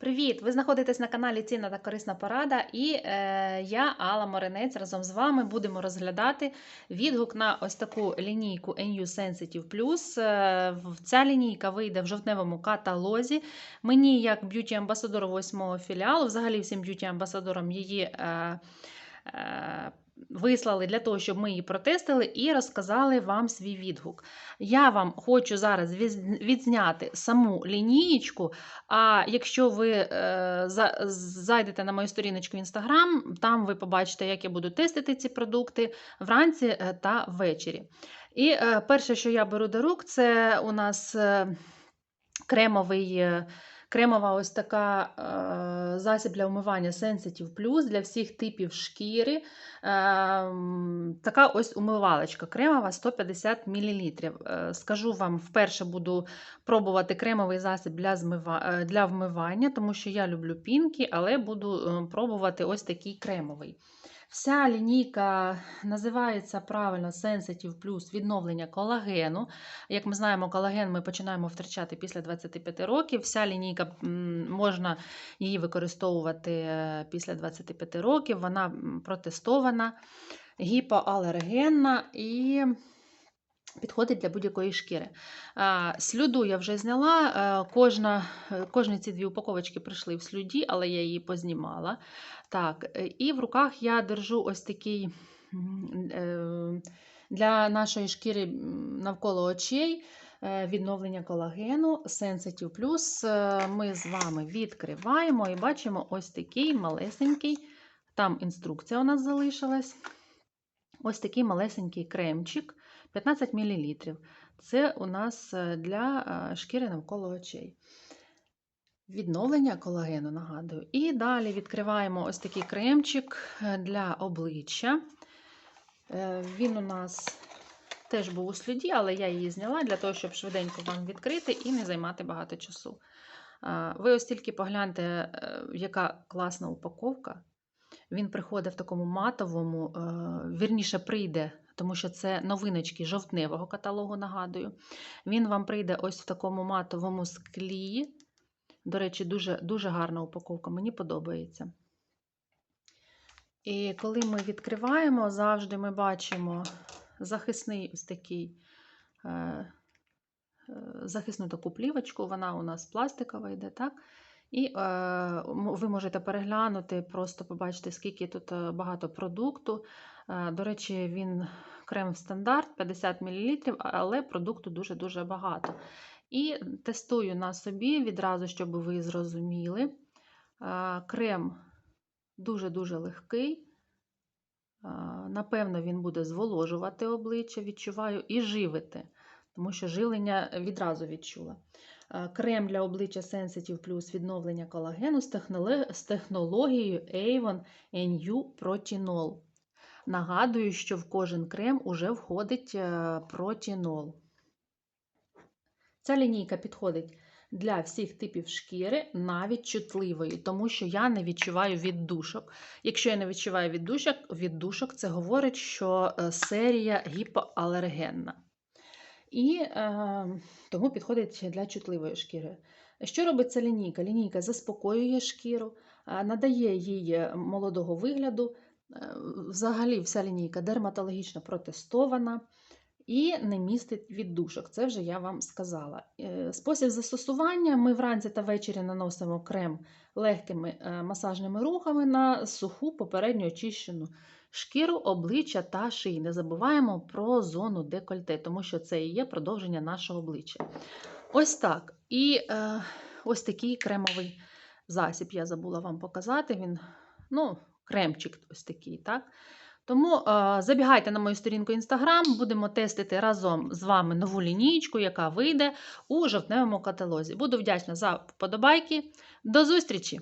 Привіт! Ви знаходитесь на каналі Цінна та корисна порада, і е, я, Алла Моринець, разом з вами будемо розглядати відгук на ось таку лінійку NU Sensitive Plus. Ця лінійка вийде в жовтневому каталозі. Мені, як б'юті-амбасадору восьмого філіалу, взагалі всім б'юті-амбасадорам її. Е, е, Вислали для того, щоб ми її протестили і розказали вам свій відгук. Я вам хочу зараз відзняти саму лінієчку, а якщо ви е, зайдете на мою сторіночку в Instagram, там ви побачите, як я буду тестити ці продукти вранці е, та ввечері. І е, перше, що я беру до рук, це у нас кремовий. Кремова ось така е, засіб для умивання Sensitive Plus для всіх типів шкіри. Е, така ось умивалочка кремова 150 мл. Е, скажу вам, вперше буду пробувати кремовий засіб для, змива... е, для вмивання, тому що я люблю пінки, але буду е, пробувати ось такий кремовий. Вся лінійка називається правильно Sensitive Plus відновлення колагену. Як ми знаємо, колаген ми починаємо втрачати після 25 років. Вся лінійка можна її використовувати е, після 25 років. Вона протестована, гіпоалергенна і підходить для будь-якої шкіри. Слюду я вже зняла. Кожна, кожні ці дві упаковочки прийшли в слюді, але я її познімала. Так, і в руках я держу ось такий е, для нашої шкіри навколо очей. е, Відновлення колагену Sensitive Plus. Е, Ми з вами відкриваємо і бачимо ось такий малесенький. Там інструкція у нас залишилась. Ось такий малесенький кремчик 15 мл. Це у нас е, для е, шкіри навколо очей. Відновлення колагену, нагадую. І далі відкриваємо ось такий кремчик е, для обличчя. Він у нас теж був у сліді, але я її зняла для того, щоб швиденько вам відкрити і не займати багато часу. Ви ось тільки погляньте, яка класна упаковка. Він приходить в такому матовому, е, вірніше прийде, тому що це новиночки жовтневого каталогу, нагадую. Він вам прийде ось в такому матовому склі. До речі, дуже, дуже гарна упаковка, мені подобається. І коли ми відкриваємо, завжди ми бачимо захисний ось такий. е, е, Захисну таку плівочку, вона у нас пластикова йде, так? І е, ви можете переглянути, просто побачити, скільки тут е, багато продукту. Е, до речі, він крем стандарт 50 мл, але продукту дуже-дуже багато. І тестую на собі відразу, щоб ви зрозуміли. Е, крем дуже-дуже легкий. Е, напевно, він буде зволожувати обличчя, відчуваю, і живити, тому що живлення відразу відчула. Е, Крем для обличчя Sensitive Plus відновлення колагену з технологією Avon NU Protinol. Нагадую, що в кожен крем уже входить е, протінол. Ця лінійка підходить для всіх типів шкіри, навіть чутливої, тому що я не відчуваю віддушок. Якщо я не відчуваю віддушок, віддушок це говорить, що е, серія гіпоалергенна. І е, тому підходить для чутливої шкіри. Що робить ця лінійка? Лінійка заспокоює шкіру, е, надає їй е, молодого вигляду. Е, Взагалі, вся лінійка дерматологічно протестована і не містить віддушок. Це вже я вам сказала. Спосіб застосування: ми вранці та ввечері наносимо крем легкими масажними рухами на суху попередньо очищену шкіру, обличчя та шиї. Не забуваємо про зону декольте, тому що це і є продовження нашого обличчя. Ось так. І е, ось такий кремовий засіб я забула вам показати. Він, ну, кремчик ось такий, так? Тому е, забігайте на мою сторінку Instagram, будемо тестити разом з вами нову лінійку, яка вийде у жовтневому каталозі. Буду вдячна за вподобайки. До зустрічі!